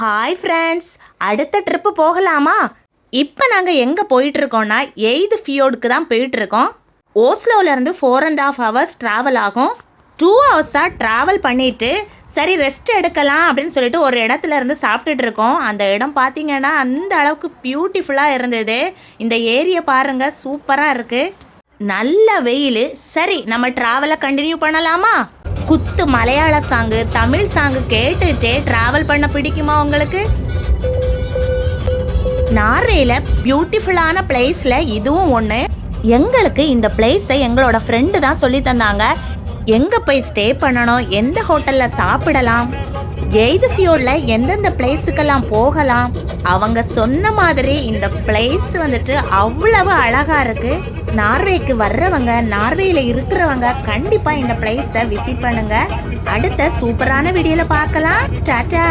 Hi friends அடுத்த trip போகலாமா? இப்போ நாங்கள் எங்கே போயிட்டுருக்கோம்னா எய்து ஃபியோடுக்கு தான் போயிட்டுருக்கோம். ஓஸ்லோவிலேருந்து four and half hours travel ஆகும். டூ ஹவர்ஸாக ட்ராவல் பண்ணிவிட்டு சரி ரெஸ்ட் எடுக்கலாம் அப்படின்னு சொல்லிட்டு ஒரு இடத்துல இருந்து சாப்பிட்டுட்டு இருக்கோம். அந்த இடம் பார்த்தீங்கன்னா அந்த அளவுக்கு பியூட்டிஃபுல்லாக இருந்தது. இந்த ஏரியை பாருங்கள் சூப்பராக இருக்குது நல்ல வெயில். சரி நம்ம ட்ராவலை கண்டினியூ பண்ணலாமா? குத்து மலையாள சாங்கு தமிழ் சாங்கு கேட்டுட்டே டிராவல் பண்ண பிடிக்குமா உங்களுக்கு? நார்வேல பியூட்டிஃபுல்லான பிளேஸ்ல இதுவும் ஒன்று எங்களுக்கு இந்த பிளேஸை எங்களோட ஃப்ரெண்டு தான் சொல்லி தந்தாங்க. எங்க போய் ஸ்டே பண்ணணும்? எந்த ஹோட்டல்ல சாப்பிடலாம்? எய்து ஃபியோர்ல எந்தெந்த பிளேஸுக்கெல்லாம் போகலாம் அவங்க சொன்ன மாதிரி இந்த பிளேஸ் வந்துட்டு அவ்வளவு அழகா இருக்கு. நார்வேக்கு வர்றவங்க நார்வேயில் இருக்கிறவங்க கண்டிப்பா இந்த பிளேஸை விசிட் பண்ணுங்க. அடுத்த சூப்பரான வீடியோல பார்க்கலாம். டாடா